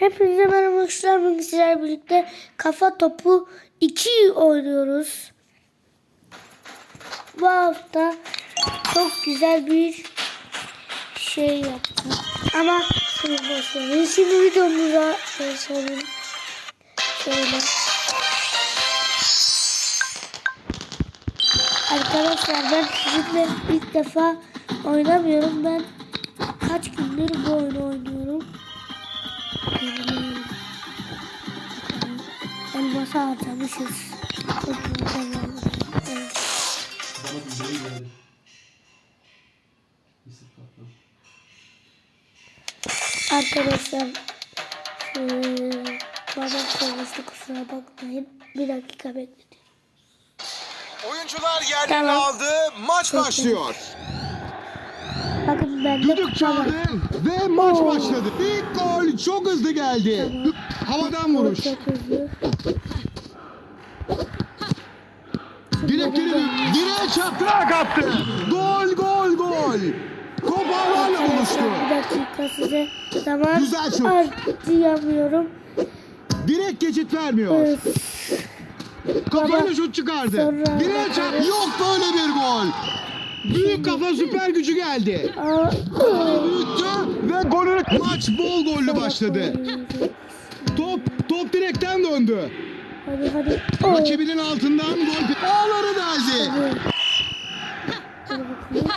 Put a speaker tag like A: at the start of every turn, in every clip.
A: Hepinize merhaba arkadaşlar. Bugün sizlerle birlikte kafa topu 2 oynuyoruz. Bu hafta çok güzel bir şey yaptım. Ama şimdi başlayalım. Şimdi videomuza geçelim. Şöyle. Arkadaşlar ben sizinle ilk defa oynamıyorum. Ben kaç gündür bu oyunu oynuyorum. Elması harcamışız. Çok güzel oldu. Evet.
B: Bana şey geldi. Mısır kaplan.
A: Arkadaşlar eee, babam konuştu kusura bakmayın. Bir dakika bekleyin.
C: Oyuncular yerlerini
A: Tamam.
C: aldı. Maç başlıyor.
A: Bende
D: Düdük çaldı ve maç
A: Oo.
D: başladı. İlk gol çok hızlı geldi. Havadan vuruş.
A: Çok hızlı.
D: Dön. Direğe çapraz attı. Gol gol gol. Top ağlarla buluştu.
A: Bir dakika size zaman
D: Güzel şut.
A: harcayamıyorum.
D: Direkt geçit vermiyor.
A: Evet.
D: Kafayla şut çıkardı.
A: Sonra-
D: Direğe çarp. Yok böyle bir gol. Büyük kafa süper gücü geldi. Büyüttü ve golü maç bol gollü başladı. Top top direkten döndü.
A: Hadi hadi.
D: Rakibinin altından gol. Ağları deldi.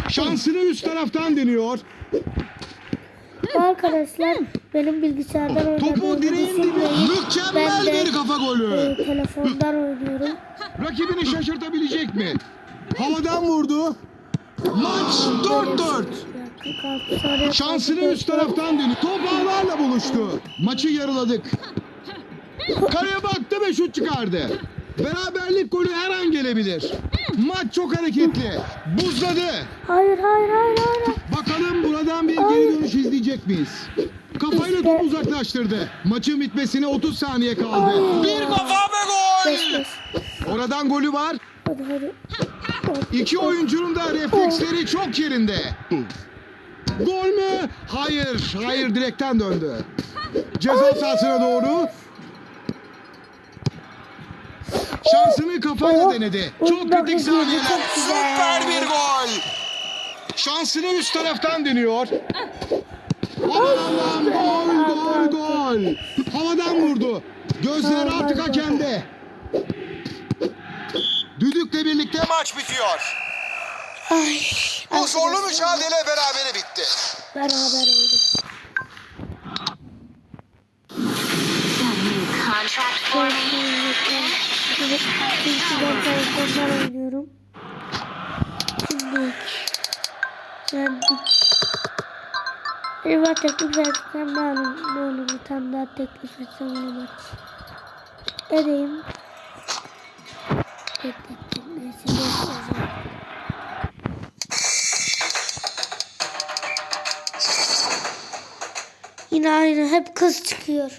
D: Şansını üst taraftan deniyor.
A: Arkadaşlar benim bilgisayardan oynadığımı
D: Topu direğin dibi.
A: düşünmeyin.
D: Mükemmel
A: Ben de-
D: bir kafa golü.
A: telefondan oynuyorum.
D: Rakibini şaşırtabilecek mi? Havadan vurdu. Maç 4-4.
A: Ya, 46 saniye
D: Şansını üst taraftan dönüyor. Top ağlarla buluştu. Maçı yarıladık. Kaleye baktı ve şut çıkardı. Beraberlik golü her an gelebilir. Maç çok hareketli. Buzladı.
A: Hayır hayır hayır hayır.
D: Bakalım buradan bir geri dönüş izleyecek miyiz? Kafayla
A: İşte.
D: topu uzaklaştırdı. Maçın bitmesine 30 saniye kaldı.
C: Bir kafa ve gol.
A: Beş beş.
D: Oradan golü var.
A: Hadi hadi.
D: İki oyuncunun da refleksleri çok yerinde. Gol mü? Hayır. Hayır direkten döndü. Ceza sahasına doğru. Şansını kafayla denedi. Çok kritik
A: çok
D: saniyeler.
C: Süper bir gol.
D: Şansını üst taraftan deniyor. Aman Allah'ım gol gol gol. Havadan vurdu. Gözler artık hakemde.
C: Maç bitiyor.
A: Ay.
C: Bu zorlu mücadele berabere bitti.
A: Beraber oldu.
E: contract for me.
A: Şimdi ben telefondan oynuyorum. Şimdi ben Eyvah teklif etsem ne olur, ne olur bir tane daha teklif etsem onu maç. Edeyim. Beklettim. Yine aynı hep kız çıkıyor.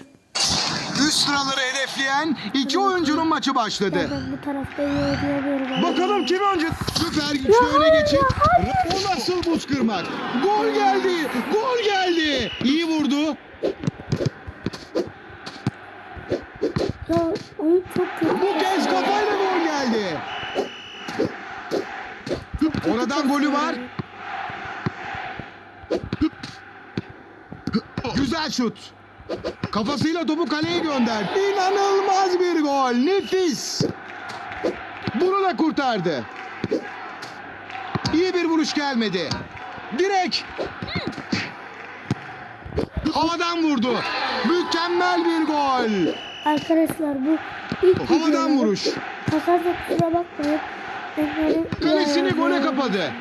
D: üst sıraları hedefleyen iki oyuncunun maçı başladı.
A: Ben bu tarafta iyi oynayamıyorum.
D: Bakalım kim önce süper güçlü öne geçip o nasıl buz kırmak? Gol geldi. Gol geldi. İyi vurdu.
A: Ya çok kötü.
D: Bu kez kafayla gol geldi. Oradan golü var. Güzel şut. Kafasıyla topu kaleye gönderdi. İnanılmaz bir gol. Nefis. Bunu da kurtardı. İyi bir vuruş gelmedi. Direkt. Havadan vurdu. Mükemmel bir gol.
A: Arkadaşlar bu ilk
D: Havadan vuruş.
A: Kasarsa kusura bakmayın.
D: Kalesini gole kapadı.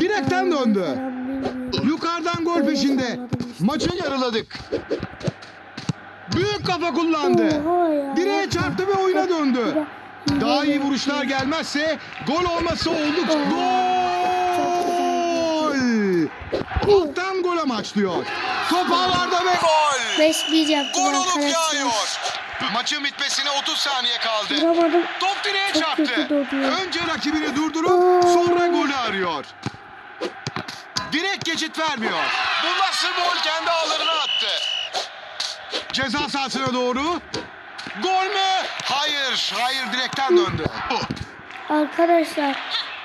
D: Direkten döndü. Yukarıdan gol peşinde. Maçı yarıladık. Büyük kafa kullandı. Direğe çarptı ve oyuna döndü. Daha iyi vuruşlar gelmezse gol olması oldukça gol. Alttan gol amaçlıyor. Top ağlarda ve
C: Gol.
A: 5-1 yaptım
C: Gol olup yağıyor. Maçın bitmesine 30 saniye kaldı.
A: Vuramadım.
C: Top direğe
A: Çok
C: çarptı.
D: önce rakibini durdurup sonra golü arıyor. Geçit vermiyor.
C: Bu nasıl gol kendi ağlarına attı.
F: ceza sahasına doğru.
D: Gol mü? Hayır. Hayır direkten döndü.
A: Arkadaşlar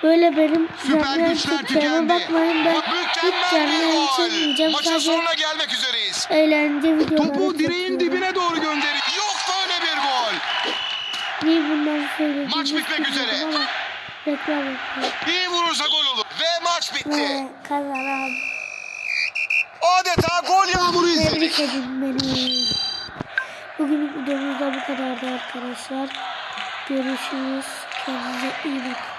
A: böyle benim
F: Süper
A: canlı yayın
F: güçler tükendi.
A: bakmayın ben hiç
D: Mükemmel bir gol. Maçın
A: sadece
D: sonuna gelmek üzereyiz.
A: eğlence videoları
F: Topu direğin
A: çekiyorum.
F: dibine doğru gönderiyor.
D: Yok böyle bir gol.
A: Niye bundan söylediğimi
D: Maç bitmek üzere.
A: Reklam yapıyorum.
D: İyi vurursa gol olur. Maç bitti.
A: Ve kazanan
D: Adeta gol yağmuru izledik.
A: tebrik edin beni. Bugün videomuz da bu kadardı arkadaşlar. Görüşürüz. Kendinize iyi bakın.